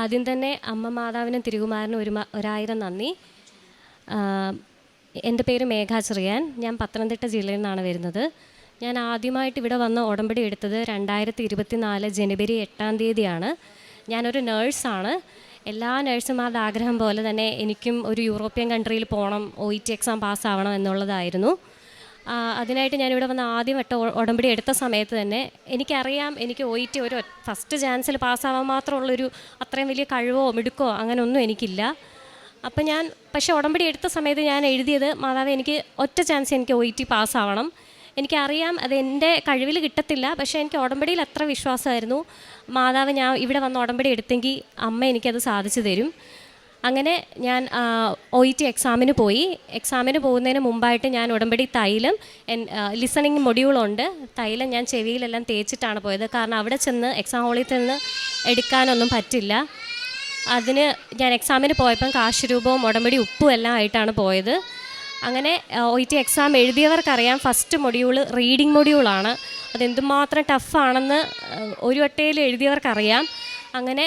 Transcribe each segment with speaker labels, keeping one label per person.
Speaker 1: ആദ്യം തന്നെ അമ്മ മാതാവിനും തിരുകുമാരനും ഒരു ഒരായിരം നന്ദി. എന്റെ പേര് മേഘ ചെറിയാൻ. ഞാൻ പത്തനംതിട്ട ജില്ലയിൽ നിന്നാണ് വരുന്നത്. ഞാൻ ആദ്യമായിട്ട് ഇവിടെ വന്ന് ഉടമ്പടി എടുത്തത് രണ്ടായിരത്തി ഇരുപത്തി നാല് ജനുവരി എട്ടാം തീയതിയാണ്. ഞാനൊരു നേഴ്സാണ്. എല്ലാ നഴ്സുമാരുടെ ആഗ്രഹം പോലെ തന്നെ എനിക്കും ഒരു യൂറോപ്യൻ കൺട്രിയിൽ പോകണം ഒ ഇ ടി എക്സാം പാസ്സാവണം എന്നുള്ളതായിരുന്നു. അതിനായിട്ട് ഞാനിവിടെ വന്ന് ആദ്യം വട്ട ഉടമ്പടി എടുത്ത സമയത്ത് തന്നെ എനിക്കറിയാം എനിക്ക് ഒ ഇ ടി ഒരു ഫസ്റ്റ് ചാൻസിൽ പാസ്സാവാൻ മാത്രമുള്ളൊരു അത്രയും വലിയ കഴിവോ മിടുക്കോ അങ്ങനെ ഒന്നും എനിക്കില്ല. അപ്പം ഞാൻ പക്ഷേ ഉടമ്പടി എടുത്ത സമയത്ത് ഞാൻ എഴുതിയത് മാതാവ് എനിക്ക് ഒറ്റ ചാൻസ് എനിക്ക് ഒ ടി പാസ്സാവണം എനിക്കറിയാം അത് എന്റെ കഴിവിൽ കിട്ടത്തില്ല പക്ഷേ എനിക്ക് ഉടമ്പടിയിൽ അത്ര വിശ്വാസമായിരുന്നു. മാതാവ് ഞാൻ ഇവിടെ വന്ന് ഉടമ്പടി എടുത്തെങ്കിൽ അമ്മ എനിക്കത് സാധിച്ചു തരും. അങ്ങനെ ഞാൻ ഒ ഇ ടി എക്സാമിന് പോയി. എക്സാമിന് പോകുന്നതിന് മുമ്പായിട്ട് ഞാൻ ഉടമ്പടി തൈലം ലിസണിങ് മൊഡ്യൂളുണ്ട് തൈലം ഞാൻ ചെവിയിലെല്ലാം തേച്ചിട്ടാണ് പോയത്. കാരണം അവിടെ ചെന്ന് എക്സാം ഹോളിൽ ചെന്ന് എടുക്കാനൊന്നും പറ്റില്ല. അതിന് ഞാൻ എക്സാമിന് പോയപ്പം കാശ് രൂപവും ഉടമ്പടി ഉപ്പും എല്ലാം ആയിട്ടാണ് പോയത്. അങ്ങനെ ഒ ഇ ടി എക്സാം എഴുതിയവർക്കറിയാം ഫസ്റ്റ് മൊഡ്യൂൾ റീഡിംഗ് മൊഡ്യൂളാണ് അതെന്തുമാത്രം ടഫാണെന്ന് ഒരു വട്ടയിൽ എഴുതിയവർക്കറിയാം. അങ്ങനെ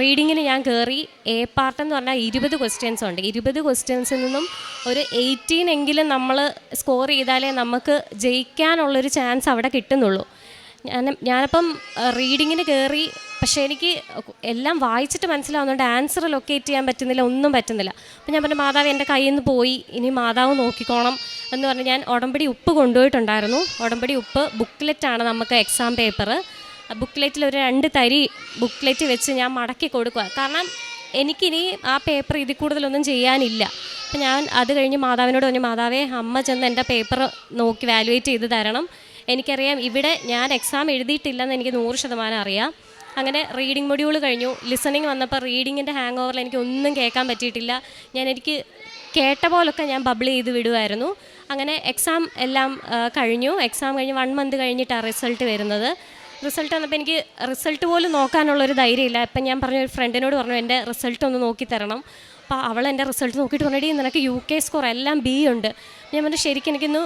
Speaker 1: റീഡിങ്ങിന് ഞാൻ കയറി എ പാർട്ട് എന്ന് പറഞ്ഞാൽ ഇരുപത് ക്വസ്റ്റ്യൻസ് ഉണ്ട്. ഇരുപത് ക്വസ്റ്റ്യൻസിൽ നിന്നും ഒരു എയ്റ്റീൻ എങ്കിലും നമ്മൾ സ്കോർ ചെയ്താലേ നമുക്ക് ജയിക്കാനുള്ളൊരു ചാൻസ് അവിടെ കിട്ടുന്നുള്ളൂ. ഞാൻ ഞാനപ്പം റീഡിങ്ങിന് കയറി പക്ഷേ എനിക്ക് എല്ലാം വായിച്ചിട്ട് മനസ്സിലാവുന്നുണ്ട്. ആൻസർ ലൊക്കേറ്റ് ചെയ്യാൻ പറ്റുന്നില്ല ഒന്നും പറ്റുന്നില്ല. അപ്പം ഞാൻ പറഞ്ഞു മാതാവ് എന്റെ കയ്യിൽ നിന്ന് പോയി. ഇനി മാതാവ് നോക്കിക്കോണം. എന്ന് പറഞ്ഞ് ഞാൻ ഉടമ്പടി ഉപ്പ് കൊണ്ടുപോയിട്ടുണ്ടായിരുന്നു. ഉടമ്പടി ഉപ്പ് ബുക്ക്ലെറ്റാണ് നമുക്ക് എക്സാം പേപ്പർ ബുക്ക്ലെറ്റിൽ ഒരു രണ്ട് തരി ബുക്ക്ലെറ്റ് വെച്ച് ഞാൻ മടക്കി കൊടുക്കുക കാരണം എനിക്കിനി ആ പേപ്പർ ഇതിൽ കൂടുതലൊന്നും ചെയ്യാനില്ല. അപ്പം ഞാൻ അത് കഴിഞ്ഞ് മാതാവിനോട് പറഞ്ഞു മാതാവേ അമ്മ ചെന്ന് എന്റെ പേപ്പർ നോക്കി വാലുവേറ്റ് ചെയ്ത് തരണം. എനിക്കറിയാം ഇവിടെ ഞാൻ എക്സാം എഴുതിയിട്ടില്ലെന്ന് എനിക്ക് നൂറ് ശതമാനം അറിയാം. അങ്ങനെ റീഡിംഗ് മൊഡ്യൂൾ കഴിഞ്ഞു. ലിസണിങ് വന്നപ്പോൾ റീഡിങ്ങിന്റെ ഹാങ് ഓവറിൽ എനിക്ക് ഒന്നും കേൾക്കാൻ പറ്റിയിട്ടില്ല. ഞാൻ എനിക്ക് കേട്ട പോലൊക്കെ ഞാൻ ബബിൾ ചെയ്ത് വിടുമായിരുന്നു അങ്ങനെ എക്സാം എല്ലാം കഴിഞ്ഞു. എക്സാം കഴിഞ്ഞ് വൺ മന്ത് കഴിഞ്ഞിട്ടാണ് റിസൾട്ട് വരുന്നത്. റിസൾട്ട് വന്നപ്പോൾ എനിക്ക് റിസൾട്ട് പോലും നോക്കാനുള്ളൊരു ധൈര്യമില്ല. ഇപ്പം ഞാൻ പറഞ്ഞു ഒരു ഫ്രണ്ടിനോട് പറഞ്ഞു എന്റെ റിസൾട്ട് ഒന്ന് നോക്കി തരണം. അപ്പോൾ അവൾ എന്റെ റിസൾട്ട് നോക്കിയിട്ട് പറഞ്ഞിട്ട് നിനക്ക് യു കെ സ്കോർ എല്ലാം ബി ഉണ്ട്. ഞാൻ പറഞ്ഞു ശരിക്കും എനിക്കൊന്ന്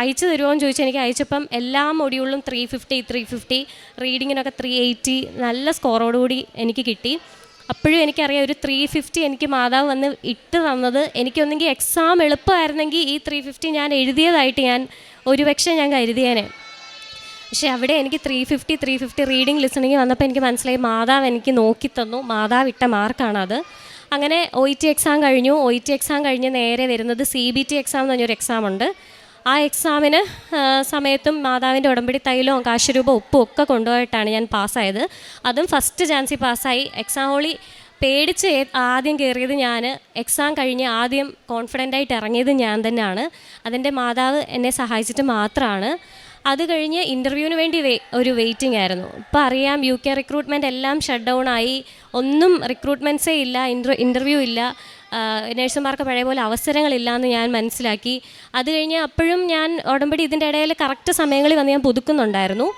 Speaker 1: അയച്ചു തരുമോ എന്ന് ചോദിച്ചാൽ എനിക്ക് അയച്ചപ്പം എല്ലാ മൊഡ്യൂളിലും ത്രീ ഫിഫ്റ്റി ത്രീ ഫിഫ്റ്റി റീഡിങ്ങിനൊക്കെ ത്രീ എയ്റ്റി നല്ല സ്കോറോടുകൂടി എനിക്ക് കിട്ടി. അപ്പോഴും എനിക്കറിയാം ഒരു ത്രീ ഫിഫ്റ്റി എനിക്ക് മാതാവ് വന്ന് ഇട്ട് തന്നത് എനിക്കൊന്നെങ്കിൽ എക്സാം എളുപ്പമായിരുന്നെങ്കിൽ ഈ ത്രീ ഫിഫ്റ്റി ഞാൻ എഴുതിയതായിട്ട് ഞാൻ ഒരുപക്ഷെ ഞാൻ കരുതിയേനെ. പക്ഷേ അവിടെ എനിക്ക് three fifty three fifty reading listening വന്നപ്പോൾ എനിക്ക് മനസ്സിലായി മാതാവ് എനിക്ക് നോക്കി തന്നു. മാതാവ് ഇട്ട മാർക്കാണത് അങ്ങനെ ഒ ഇ ടി എക്സാം കഴിഞ്ഞു. ഒ ഇ ടി എക്സാം കഴിഞ്ഞ് നേരെ വരുന്നത് സി ബി ടി എക്സാം എന്ന് പറഞ്ഞൊരു എക്സാം ഉണ്ട്. ആ എക്സാമിന് സമയത്തും മാതാവിന്റെ ഉടമ്പടി തൈലവും കാശുരൂപ ഉപ്പും ഒക്കെ കൊണ്ടുപോയിട്ടാണ് ഞാൻ പാസ്സായത്. അതും ഫസ്റ്റ് ചാൻസിൽ പാസ്സായി. എക്സാം ഹോളി പേടിച്ച് ആദ്യം കയറിയത് ഞാൻ എക്സാം കഴിഞ്ഞ് ആദ്യം കോൺഫിഡന്റായിട്ട് ഇറങ്ങിയത് ഞാൻ തന്നെയാണ്. അതിന്റെ മാതാവ് എന്നെ സഹായിച്ചിട്ട് മാത്രമാണ് അത് കഴിഞ്ഞ് ഇന്റർവ്യൂവിന് വേണ്ടി ഒരു വെയിറ്റിംഗ് ആയിരുന്നു. ഇപ്പോൾ അറിയാം യു കെ റിക്രൂട്ട്മെന്റ് എല്ലാം ഷട്ട് ഡൗൺ ആയി. ഒന്നും റിക്രൂട്ട്മെന്റ്സേ ഇല്ല ഇന്റർ ഇന്റർവ്യൂ ഇല്ല. നേഴ്സുമാർക്ക് പഴയ പോലെ അവസരങ്ങളില്ല എന്ന് ഞാൻ മനസ്സിലാക്കി. അത് കഴിഞ്ഞ് അപ്പോഴും ഞാൻ ഉടമ്പടി ഇതിന്റെ ഇടയിൽ കറക്റ്റ് സമയങ്ങളിൽ വന്ന് ഞാൻ പുതുക്കുന്നുണ്ടായിരുന്നു.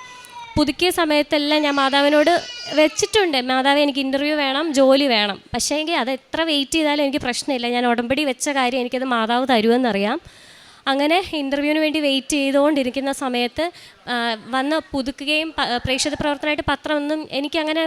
Speaker 1: പുതുക്കിയ സമയത്തെല്ലാം ഞാൻ മാതാവിനോട് വെച്ചിട്ടുണ്ട്. മാതാവ് എനിക്ക് ഇന്റർവ്യൂ വേണം ജോലി വേണം. പക്ഷേ എങ്കിൽ അത് എത്ര വെയിറ്റ് ചെയ്താലും എനിക്ക് പ്രശ്നമില്ല. ഞാൻ ഉടമ്പടി വെച്ച കാര്യം എനിക്കത് മാതാവ് തരുമെന്നറിയാം. അങ്ങനെ ഇന്റർവ്യൂവിന് വേണ്ടി വെയിറ്റ് ചെയ്തുകൊണ്ടിരിക്കുന്ന സമയത്ത് വന്ന് പുതുക്കുകയും പ്രേക്ഷക പ്രവർത്തനമായിട്ട് പത്രമൊന്നും എനിക്കങ്ങനെ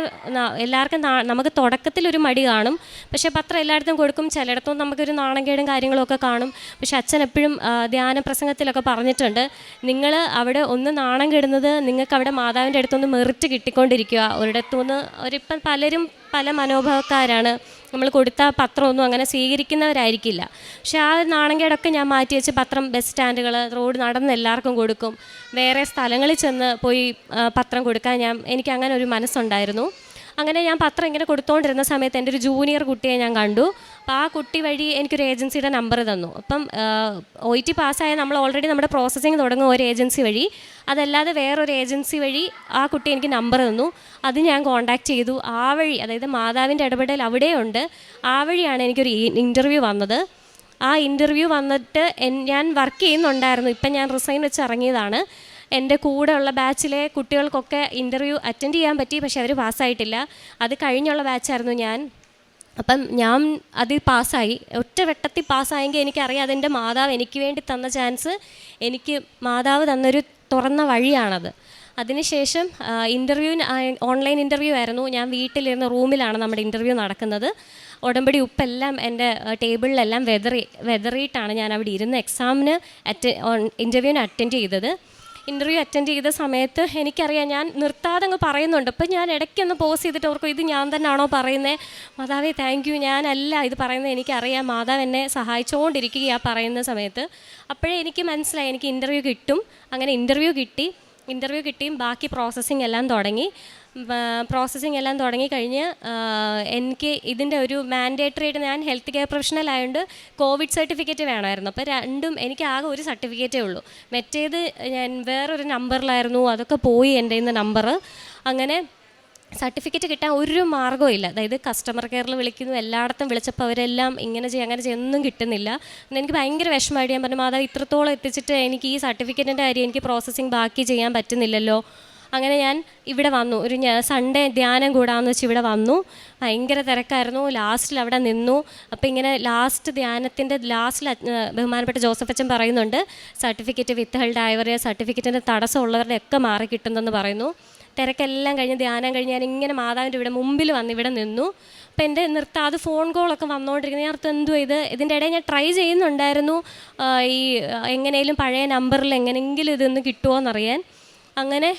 Speaker 1: എല്ലാവർക്കും നമുക്ക് നമുക്ക് തുടക്കത്തിലൊരു മടി കാണും. പക്ഷേ പത്രം എല്ലായിടത്തും കൊടുക്കും ചിലയിടത്തും നമുക്കൊരു നാണംകേടും കാര്യങ്ങളൊക്കെ കാണും. പക്ഷേ അച്ഛൻ എപ്പോഴും ധ്യാന പ്രസംഗത്തിലൊക്കെ പറഞ്ഞിട്ടുണ്ട് നിങ്ങൾ അവിടെ ഒന്ന് നാണം കെടുന്നത് നിങ്ങൾക്ക് അവിടെ മാതാവിന്റെ അടുത്തുനിന്ന് മെറിറ്റ് കിട്ടിക്കൊണ്ടിരിക്കുക ഒരിടത്തുനിന്ന് ഒരിപ്പം പലരും പല മനോഭാവക്കാരാണ്. നമ്മൾ കൊടുത്ത പത്രമൊന്നും അങ്ങനെ സ്വീകരിക്കുന്നവരായിരിക്കില്ല. പക്ഷേ ആ നാണങ്കേടൊക്കെ ഞാൻ മാറ്റി വെച്ച് പത്രം ബസ് സ്റ്റാൻഡുകൾ റോഡ് നടന്ന് എല്ലാവർക്കും കൊടുക്കും. വേറെ സ്ഥലങ്ങളിൽ ചെന്ന് പോയി പത്രം കൊടുക്കാൻ ഞാൻ എനിക്ക് അങ്ങനെ ഒരു മനസ്സുണ്ടായിരുന്നു. അങ്ങനെ ഞാൻ പത്രം ഇങ്ങനെ കൊടുത്തുകൊണ്ടിരുന്ന സമയത്ത് എന്റെ ഒരു ജൂനിയർ കുട്ടിയെ ഞാൻ കണ്ടു. അപ്പോൾ ആ കുട്ടി വഴി എനിക്കൊരു ഏജൻസിയുടെ നമ്പർ തന്നു. അപ്പം ഒ ടി പാസ്സായ നമ്മൾ ഓൾറെഡി നമ്മുടെ പ്രോസസ്സിങ് തുടങ്ങും ഒരു ഏജൻസി വഴി അതല്ലാതെ വേറൊരു ഏജൻസി വഴി ആ കുട്ടി എനിക്ക് നമ്പർ തന്നു. അത് ഞാൻ കോണ്ടാക്ട് ചെയ്തു. ആ വഴി അതായത് മാതാവിന്റെ ഇടപെടൽ അവിടെയുണ്ട്. ആ വഴിയാണ് എനിക്കൊരു ഇന്റർവ്യൂ വന്നത്. ആ ഇന്റർവ്യൂ വന്നിട്ട് ഞാൻ വർക്ക് ചെയ്യുന്നുണ്ടായിരുന്നു. ഇപ്പം ഞാൻ റിസൈൻ വെച്ച് ഇറങ്ങിയതാണ്. എന്റെ കൂടെ ഉള്ള ബാച്ചിലെ കുട്ടികൾക്കൊക്കെ ഇന്റർവ്യൂ അറ്റൻഡ് ചെയ്യാൻ പറ്റി പക്ഷേ അവർ പാസ്സായിട്ടില്ല. അത് കഴിഞ്ഞുള്ള ബാച്ചായിരുന്നു ഞാൻ. അപ്പം ഞാൻ അതിൽ പാസ്സായി. ഒറ്റ വെട്ടത്തിൽ പാസ്സായെങ്കിൽ എനിക്കറിയാം അതെന്റെ മാതാവ് എനിക്ക് വേണ്ടി തന്ന ചാൻസ് എനിക്ക് മാതാവ് തന്നൊരു തുറന്ന വഴിയാണത്. അതിനുശേഷം ഇന്റർവ്യൂ ഓൺലൈൻ ഇന്റർവ്യൂ ആയിരുന്നു. ഞാൻ വീട്ടിലിരുന്ന റൂമിലാണ് നമ്മുടെ ഇന്റർവ്യൂ നടക്കുന്നത്. ഉടമ്പടി ഉപ്പെല്ലാം എന്റെ ടേബിളിലെല്ലാം വെതറി വെതറിയിട്ടാണ് ഞാൻ അവിടെ ഇരുന്ന് എക്സാമിന് അറ്റ ഇന്റർവ്യൂവിന് അറ്റൻഡ് ചെയ്തത്. ഇന്റർവ്യൂ അറ്റൻഡ് ചെയ്ത സമയത്ത് എനിക്കറിയാം ഞാൻ നിർത്താതെ അങ്ങ് പറയുന്നുണ്ട്. അപ്പം ഞാൻ ഇടയ്ക്കൊന്ന് പോസ് ചെയ്തിട്ട് ഓർക്കും ഇത് ഞാൻ തന്നെയാണോ പറയുന്നത് മാതാവേ താങ്ക് യു ഞാനല്ല ഇത് പറയുന്നത് എനിക്കറിയാം. മാതാവ് എന്നെ സഹായിച്ചുകൊണ്ടിരിക്കുകയാണ് പറയുന്ന സമയത്ത്. അപ്പോഴേ എനിക്ക് മനസ്സിലായി എനിക്ക് ഇന്റർവ്യൂ കിട്ടും. അങ്ങനെ ഇന്റർവ്യൂ കിട്ടി. ഇന്റർവ്യൂ കിട്ടിയും. ബാക്കി പ്രോസസ്സിംഗ് എല്ലാം തുടങ്ങി. പ്രോസസ്സിംഗ് എല്ലാം തുടങ്ങി കഴിഞ്ഞ് ആ, എനിക്ക് ഇതിന്റെ ഒരു മാൻഡേറ്ററി ആയിട്ട് ഞാൻ ഹെൽത്ത് കെയർ പ്രൊഫഷണൽ ആയതുകൊണ്ട് കോവിഡ് സർട്ടിഫിക്കറ്റ് വേണമായിരുന്നു. അപ്പോൾ രണ്ടും എനിക്ക് ആകെ ഒരു സർട്ടിഫിക്കറ്റേ ഉള്ളൂ. മറ്റേത് ഞാൻ വേറൊരു നമ്പറിലായിരുന്നു അതൊക്കെ പോയി എന്റെ ഇന്ന് നമ്പർ അങ്ങനെ സർട്ടിഫിക്കറ്റ് കിട്ടാൻ ഒരു മാർഗവും ഇല്ല. അതായത് കസ്റ്റമർ കെയറിൽ വിളിക്കുന്നു എല്ലായിടത്തും വിളിച്ചപ്പോൾ അവരെല്ലാം ഇങ്ങനെ ചെയ്യും അങ്ങനെ ചെയ്യും ഒന്നും കിട്ടുന്നില്ല. എനിക്ക് ഭയങ്കര വിഷമമായിട്ട് ഞാൻ പറഞ്ഞു മാതാവ് ഇത്രത്തോളം എത്തിച്ചിട്ട് എനിക്ക് ഈ സർട്ടിഫിക്കറ്റിന്റെ കാര്യം എനിക്ക് പ്രോസസ്സിങ് ബാക്കി ചെയ്യാൻ പറ്റുന്നില്ലല്ലോ. അങ്ങനെ ഞാൻ ഇവിടെ വന്നു. ഒരു സൺഡേ ധ്യാനം കൂടാമെന്ന് വെച്ച് ഇവിടെ വന്നു. ഭയങ്കര തിരക്കായിരുന്നു. ലാസ്റ്റിൽ അവിടെ നിന്നു. അപ്പോൾ ഇങ്ങനെ ലാസ്റ്റ് ധ്യാനത്തിന്റെ ലാസ്റ്റിൽ ബഹുമാനപ്പെട്ട ജോസഫ് അച്ഛൻ പറയുന്നുണ്ട് സർട്ടിഫിക്കറ്റ് വിത്ത് ഹെൽഡ് ആയവരെ സർട്ടിഫിക്കറ്റിന്റെ തടസ്സമുള്ളവരുടെ ഒക്കെ മാറി കിട്ടുന്നെന്ന് പറയുന്നു. തിരക്കെല്ലാം കഴിഞ്ഞ് ധ്യാനം കഴിഞ്ഞ് ഞാൻ ഇങ്ങനെ മാതാവിന്റെ ഇവിടെ മുമ്പിൽ വന്ന് ഇവിടെ നിന്നു. അപ്പം എന്റെ അത് ഫോൺ കോളൊക്കെ വന്നുകൊണ്ടിരിക്കുന്നത് ഞാൻ അർത്ഥം എന്തുവാ ഇത്? ഇതിന്റെ ഇടയിൽ ഞാൻ ട്രൈ ചെയ്യുന്നുണ്ടായിരുന്നു. ഈ എങ്ങനെയും പഴയ നമ്പറിൽ എങ്ങനെയെങ്കിലും ഇതൊന്ന് കിട്ടുമോ എന്നറിയാൻ അങ്ങനെ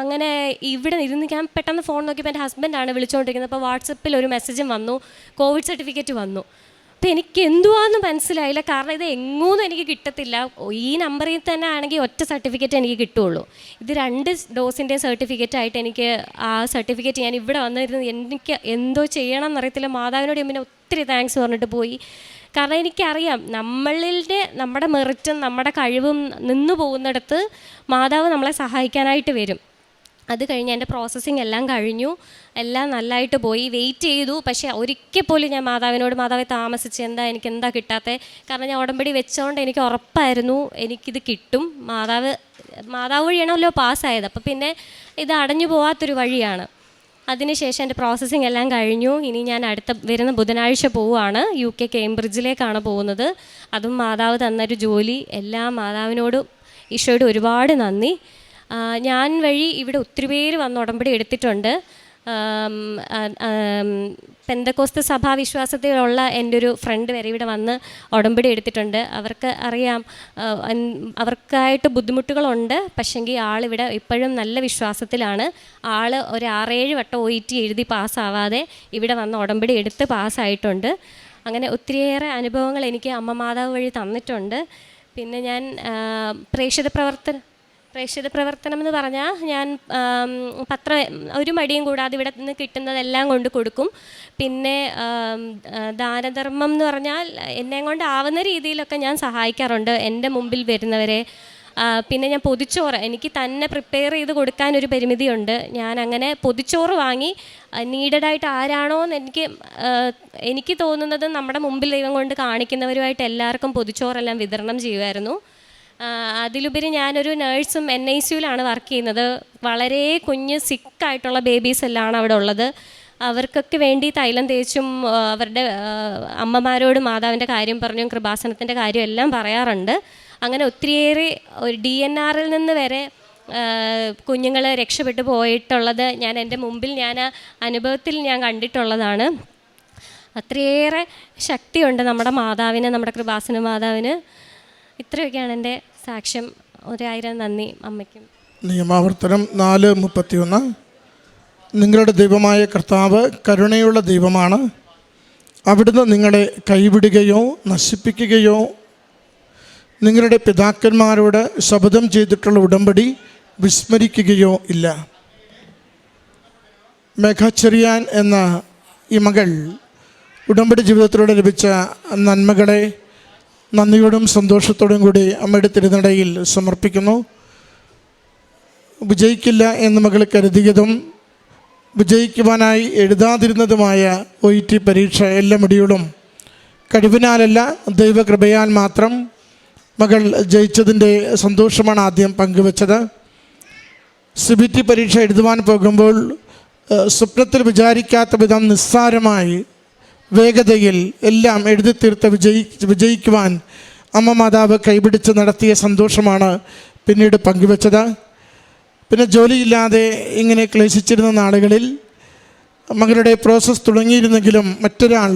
Speaker 1: അങ്ങനെ ഇവിടെ ഇരുന്ന് ഞാൻ പെട്ടെന്ന് ഫോൺ നോക്കിയപ്പോൾ എന്റെ ഹസ്ബൻഡാണ് വിളിച്ചുകൊണ്ടിരിക്കുന്നത് അപ്പോൾ വാട്സപ്പിൽ ഒരു മെസ്സേജും വന്നു. കോവിഡ് സർട്ടിഫിക്കറ്റ് വന്നു. അപ്പോൾ എനിക്ക് എന്തുവാന്ന് മനസ്സിലായില്ല. കാരണം ഇത് എങ്ങോന്നും എനിക്ക് കിട്ടത്തില്ല. ഈ നമ്പറിൽ തന്നെ ആണെങ്കിൽ ഒറ്റ സർട്ടിഫിക്കറ്റ് എനിക്ക് കിട്ടുള്ളൂ. ഇത് രണ്ട് ഡോസിന്റെ സർട്ടിഫിക്കറ്റ് ആയിട്ട് എനിക്ക് ആ സർട്ടിഫിക്കറ്റ് ഞാൻ ഇവിടെ വന്നിരുന്നത് എനിക്ക് എന്തോ ചെയ്യണം എന്നറിയത്തില്ല മാതാവിനോട് പിന്നെ ഒത്തിരി താങ്ക്സ് പറഞ്ഞിട്ട് പോയി. കാരണം എനിക്കറിയാം നമ്മളിന്റെ നമ്മുടെ മെറിറ്റും നമ്മുടെ കഴിവും നിന്നു പോകുന്നിടത്ത് മാതാവ് നമ്മളെ സഹായിക്കാനായിട്ട് വരും. അത് കഴിഞ്ഞ് എന്റെ പ്രോസസ്സിങ് എല്ലാം കഴിഞ്ഞു. എല്ലാം നല്ലതായിട്ട് പോയി. വെയിറ്റ് ചെയ്തു. പക്ഷേ ഒരിക്കൽ പോലും ഞാൻ മാതാവിനോട് മാതാവെ താമസിച്ച് എന്താ? എനിക്ക് എന്താ കിട്ടാത്തത് കാരണം ഞാൻ ഉടമ്പടി വെച്ചോണ്ട് എനിക്ക് ഉറപ്പായിരുന്നു. എനിക്കിത് കിട്ടും. മാതാവ് മാതാവ് വഴിയാണല്ലോ പാസ്സായത് അപ്പോൾ പിന്നെ ഇത് അടഞ്ഞു പോവാത്തൊരു വഴിയാണ്. അതിനുശേഷം എന്റെ പ്രോസസ്സിങ് എല്ലാം കഴിഞ്ഞു. ഇനി ഞാൻ അടുത്ത വരുന്ന ബുധനാഴ്ച പോവുകയാണ് യു കെ കേംബ്രിഡ്ജിലേക്കാണ് പോകുന്നത്. അതും മാതാവ് തന്നൊരു ജോലി. എല്ലാ മാതാവിനോടും ഈശോയോട് ഒരുപാട് നന്ദി. ഞാൻ വഴി ഇവിടെ ഒത്തിരി പേര് വന്ന് ഉടമ്പടി എടുത്തിട്ടുണ്ട്. പെന്തക്കോസ്ത സഭാവിശ്വാസത്തിലുള്ള എന്റെ ഒരു ഫ്രണ്ട് വരെ ഇവിടെ വന്ന് ഉടമ്പടി എടുത്തിട്ടുണ്ട്. അവർക്ക് അറിയാം അവർക്കായിട്ട് ബുദ്ധിമുട്ടുകളുണ്ട്. പക്ഷെങ്കിൽ ആളിവിടെ ഇപ്പോഴും നല്ല വിശ്വാസത്തിലാണ്. ആൾ ഒരു ആറേഴ് വട്ടം ഒ ടി എഴുതി പാസ്സാവാതെ ഇവിടെ വന്ന് ഉടമ്പടി എടുത്ത് പാസ്സായിട്ടുണ്ട്. അങ്ങനെ ഒത്തിരിയേറെ അനുഭവങ്ങൾ എനിക്ക് അമ്മ മാതാവ് വഴി തന്നിട്ടുണ്ട്. പിന്നെ ഞാൻ പ്രേക്ഷിത പ്രവർത്തനം പ്രേക്ഷിത പ്രവർത്തനം എന്ന് പറഞ്ഞാൽ ഞാൻ പത്ര ഒരു മടിയും കൂടാതെ ഇവിടെ നിന്ന് കിട്ടുന്നതെല്ലാം കൊണ്ട് കൊടുക്കും. പിന്നെ ദാനധർമ്മം എന്ന് പറഞ്ഞാൽ എന്നെ കൊണ്ട് ആവുന്ന രീതിയിലൊക്കെ ഞാൻ സഹായിക്കാറുണ്ട് എന്റെ മുമ്പിൽ വരുന്നവരെ. പിന്നെ ഞാൻ പൊതിച്ചോറ് എനിക്ക് തന്നെ പ്രിപ്പയർ ചെയ്ത് കൊടുക്കാൻ ഒരു പരിമിതിയുണ്ട്. ഞാൻ അങ്ങനെ പൊതിച്ചോറ് വാങ്ങി നീഡഡായിട്ട് ആരാണോ എന്ന് എനിക്ക് എനിക്ക് തോന്നുന്നത് നമ്മുടെ മുമ്പിൽ ദൈവം കൊണ്ട് കാണിക്കുന്നവരുമായിട്ട് എല്ലാവർക്കും പൊതിച്ചോറെല്ലാം വിതരണം ചെയ്യുമായിരുന്നു. അതിലുപരി ഞാനൊരു നേഴ്സും എൻ ഐ സിയുലാണ് വർക്ക് ചെയ്യുന്നത്. വളരെ കുഞ്ഞ് സിക്കായിട്ടുള്ള ബേബീസ് എല്ലാം അവിടെ ഉള്ളത്. അവർക്കൊക്കെ വേണ്ടി തൈലം തേച്ചും അവരുടെ അമ്മമാരോടും മാതാവിന്റെ കാര്യം പറഞ്ഞും കൃപാസനത്തിന്റെ കാര്യം എല്ലാം പറയാറുണ്ട്. അങ്ങനെ ഒത്തിരിയേറെ ഒരു ഡി എൻ ആറിൽ നിന്ന് വരെ കുഞ്ഞുങ്ങൾ രക്ഷപ്പെട്ടു പോയിട്ടുള്ളത് ഞാൻ എന്റെ മുമ്പിൽ ഞാൻ അനുഭവത്തിൽ ഞാൻ കണ്ടിട്ടുള്ളതാണ്. അത്രയേറെ ശക്തിയുണ്ട് നമ്മുടെ മാതാവിന് നമ്മുടെ കൃപാസന മാതാവിന്. ഇത്രയൊക്കെയാണ് എന്റെ സാക്ഷ്യം. ഒരായിരം നന്ദി അമ്മയ്ക്കും.
Speaker 2: നിയമാവർത്തനം നാല് മുപ്പത്തിയൊന്ന്. നിങ്ങളുടെ ദൈവമായ കർത്താവ് കരുണയുള്ള ദൈവമാണ്. അവിടുന്ന് നിങ്ങളെ കൈവിടുകയോ നശിപ്പിക്കുകയോ നിങ്ങളുടെ പിതാക്കന്മാരോട് ശപഥം ചെയ്തിട്ടുള്ള ഉടമ്പടി വിസ്മരിക്കുകയോ ഇല്ല. മേഘാചെറിയാൻ എന്ന ഈ മകൾ ഉടമ്പടി ജീവിതത്തിലൂടെ ലഭിച്ച നന്മകളെ നന്ദിയോടും സന്തോഷത്തോടും കൂടി അമ്മയുടെ തിരുനടയിൽ സമർപ്പിക്കുന്നു. വിജയിക്കില്ല എന്ന് മകൾ കരുതിയതും വിജയിക്കുവാനായി എഴുതാതിരുന്നതുമായ ഒ ഇ ടി പരീക്ഷ എല്ലാ മടിയോടും കഴിവിനാലല്ല ദൈവകൃപയാൽ മാത്രം മകൾ ജയിച്ചതിന്റെ സന്തോഷമാണ് ആദ്യം പങ്കുവച്ചത്. സി ബി ടി പരീക്ഷ എഴുതുവാൻ പോകുമ്പോൾ സ്വപ്നത്തിൽ വിചാരിക്കാത്ത വിധം നിസ്സാരമായി വേഗതയിൽ എല്ലാം എഴുതി തീർത്ത് വിജയി വിജയിക്കുവാൻ അമ്മ മാതാവ് കൈപിടിച്ച് നടത്തിയ സന്തോഷമാണ് പിന്നീട് പങ്കുവച്ചത്. പിന്നെ ജോലിയില്ലാതെ ഇങ്ങനെ ക്ലേശിച്ചിരുന്ന നാളുകളിൽ മകളുടെ പ്രോസസ്സ് തുടങ്ങിയിരുന്നെങ്കിലും മറ്റൊരാൾ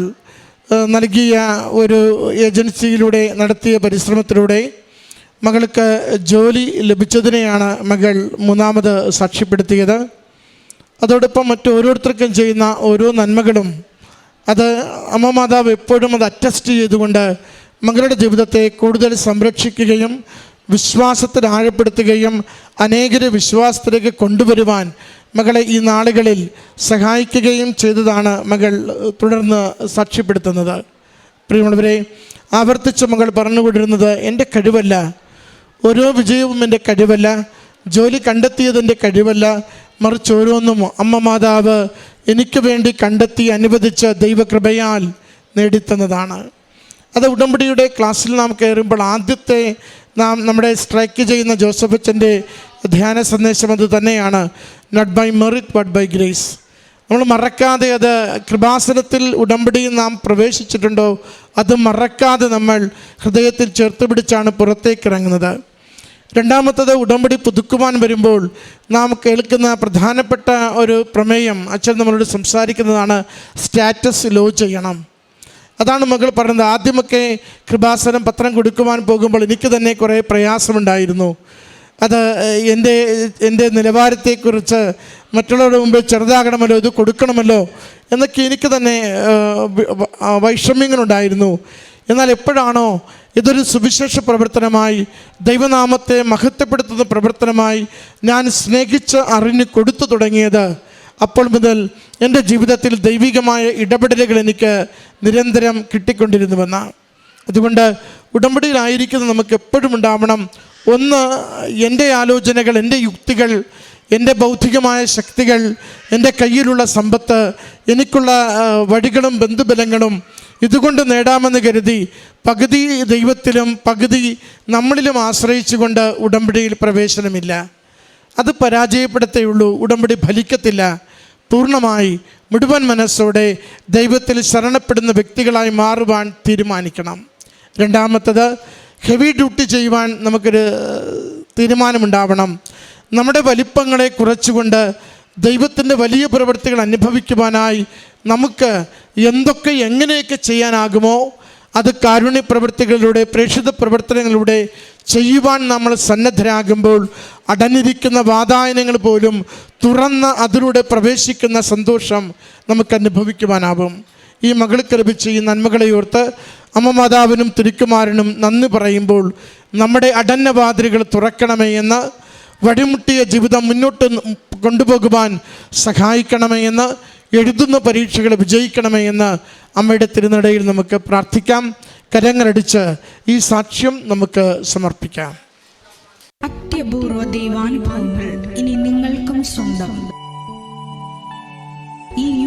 Speaker 2: നൽകിയ ഒരു ഏജൻസിയിലൂടെ നടത്തിയ പരിശ്രമത്തിലൂടെ മകൾക്ക് ജോലി ലഭിച്ചതിനെയാണ് മകൾ മൂന്നാമത് സാക്ഷ്യപ്പെടുത്തിയത്. അതോടൊപ്പം മറ്റോരോരുത്തർക്കും ചെയ്യുന്ന ഓരോ നന്മകളും അത് അമ്മ മാതാവ് എപ്പോഴും അത് അറ്റസ്റ്റ് ചെയ്തുകൊണ്ട് മകളുടെ ജീവിതത്തെ കൂടുതൽ സംരക്ഷിക്കുകയും വിശ്വാസത്തിൽ ആഴപ്പെടുത്തുകയും അനേകരെ വിശ്വാസത്തിലേക്ക് കൊണ്ടുവരുവാൻ മകളെ ഈ നാളുകളിൽ സഹായിക്കുകയും ചെയ്തതാണ് മകൾ തുടർന്ന് സാക്ഷ്യപ്പെടുത്തുന്നത്. പ്രിയമുള്ളവരെ ആവർത്തിച്ച് മകൾ പറഞ്ഞുകൊണ്ടിരുന്നത് എന്റെ കഴിവല്ല ഓരോ വിജയവും എന്റെ കഴിവല്ല ജോലി കണ്ടെത്തിയതിന്റെ കഴിവല്ല മറിച്ച് ഓരോന്നും അമ്മ മാതാവ് എനിക്ക് വേണ്ടി കണ്ടെത്തി അനുവദിച്ച ദൈവകൃപയാൽ നേടിത്തന്നതാണ്. അത് ഉടമ്പടിയുടെ ക്ലാസ്സിൽ നാം കയറുമ്പോൾ ആദ്യത്തെ നാം നമ്മുടെ സ്ട്രൈക്ക് ചെയ്യുന്ന ജോസഫ് അച്ഛന്റെ ധ്യാന സന്ദേശം അത് തന്നെയാണ്. Not by merit but by grace നമ്മൾ മറക്കാതെ അത് കൃപാസനത്തിൽ ഉടമ്പടിയിൽ നാം പ്രവേശിച്ചിട്ടുണ്ടോ? അത് മറക്കാതെ നമ്മൾ ഹൃദയത്തിൽ ചേർത്ത് പിടിച്ചാണ് പുറത്തേക്ക് ഇറങ്ങുന്നത്. രണ്ടാമത്തത് ഉടമ്പടി പുതുക്കുവാൻ വരുമ്പോൾ നാം കേൾക്കുന്ന പ്രധാനപ്പെട്ട ഒരു പ്രമേയം അച്ഛൻ നമ്മളോട് സംസാരിക്കുന്നതാണ് സ്റ്റാറ്റസ് ലോ ചെയ്യണം. അതാണ് മകൾ പറയുന്നത് ആദ്യമൊക്കെ കൃപാസനം പത്രം കൊടുക്കുവാൻ പോകുമ്പോൾ എനിക്ക് തന്നെ കുറേ പ്രയാസമുണ്ടായിരുന്നു. അത് എന്റെ എന്റെ നിലവാരത്തെക്കുറിച്ച് മറ്റുള്ളവരുടെ മുമ്പിൽ ചെറുതാകണമല്ലോ ഇത് കൊടുക്കണമല്ലോ എന്നൊക്കെ എനിക്ക് തന്നെ വൈഷമ്യങ്ങളുണ്ടായിരുന്നു. എന്നാൽ എപ്പോഴാണോ ഇതൊരു സുവിശേഷ പ്രവർത്തനമായി ദൈവനാമത്തെ മഹത്വപ്പെടുത്തുന്ന പ്രവർത്തനമായി ഞാൻ സ്നേഹിച്ച് അറിഞ്ഞ് കൊടുത്തു തുടങ്ങിയത്. അപ്പോൾ മുതൽ എന്റെ ജീവിതത്തിൽ ദൈവികമായ ഇടപെടലുകൾ എനിക്ക് നിരന്തരം കിട്ടിക്കൊണ്ടിരുന്നുവെന്നാണ്. അതുകൊണ്ട് ഉടമ്പടിയിലായിരിക്കുന്ന നമുക്ക് എപ്പോഴും ഉണ്ടാവണം. ഒന്ന് എന്റെ ആലോചനകൾ എന്റെ യുക്തികൾ എന്റെ ബൗദ്ധികമായ ശക്തികൾ എന്റെ കയ്യിലുള്ള സമ്പത്ത് എനിക്കുള്ള വഴികളും ബന്ധുബലങ്ങളും ഇതുകൊണ്ട് നേടാമെന്ന് കരുതി പകുതി ദൈവത്തിലും പകുതി നമ്മളിലും ആശ്രയിച്ചുകൊണ്ട് ഉടമ്പടിയിൽ പ്രവേശനമില്ല. അത് പരാജയപ്പെടുത്തേയുള്ളൂ ഉടമ്പടി ഫലിക്കത്തില്ല. പൂർണമായി മുഴുവൻ മനസ്സോടെ ദൈവത്തിൽ ശരണപ്പെടുന്ന വ്യക്തികളായി മാറുവാൻ തീരുമാനിക്കണം. രണ്ടാമത്തത് ഹെവി ഡ്യൂട്ടി ചെയ്യുവാൻ നമുക്കൊരു തീരുമാനമുണ്ടാവണം. നമ്മുടെ വലിപ്പങ്ങളെ കുറച്ചുകൊണ്ട് ദൈവത്തിന്റെ വലിയ പ്രവൃത്തികൾ അനുഭവിക്കുവാനായി നമുക്ക് എന്തൊക്കെ എങ്ങനെയൊക്കെ ചെയ്യാനാകുമോ അത് കാരുണ്യ പ്രവൃത്തികളിലൂടെ പ്രേക്ഷിത പ്രവർത്തനങ്ങളിലൂടെ ചെയ്യുവാൻ നമ്മൾ സന്നദ്ധരാകുമ്പോൾ അടഞ്ഞിരിക്കുന്ന വാതായനങ്ങൾ പോലും തുറന്ന് അതിലൂടെ പ്രവേശിക്കുന്ന സന്തോഷം നമുക്ക് അനുഭവിക്കുവാനാവും. ഈ മകൾക്ക് ലഭിച്ച ഈ നന്മകളെ ഓർത്ത് അമ്മ മാതാവിനും തിരുക്കുമാരനും നന്ദി പറയുമ്പോൾ നമ്മുടെ അടഞ്ഞ വാതിലുകൾ തുറക്കണമേ എന്ന് വഴിമുട്ടിയ ജീവിതം മുന്നോട്ട് കൊണ്ടുപോകുവാൻ സഹായിക്കണമേ എന്ന് എഴുതുന്ന പരീക്ഷകൾ വിജയിക്കണമേ എന്ന് അമ്മയുടെ തിരുനടയിൽ നമുക്ക് പ്രാർത്ഥിക്കാം. കരങ്ങളടിച്ച് ഈ സാക്ഷ്യം നമുക്ക് സമർപ്പിക്കാം.
Speaker 3: അത്യപൂർവ ദൈവാനുഭവങ്ങൾ ഇനി നിങ്ങൾക്കും സ്വന്തം. ഈ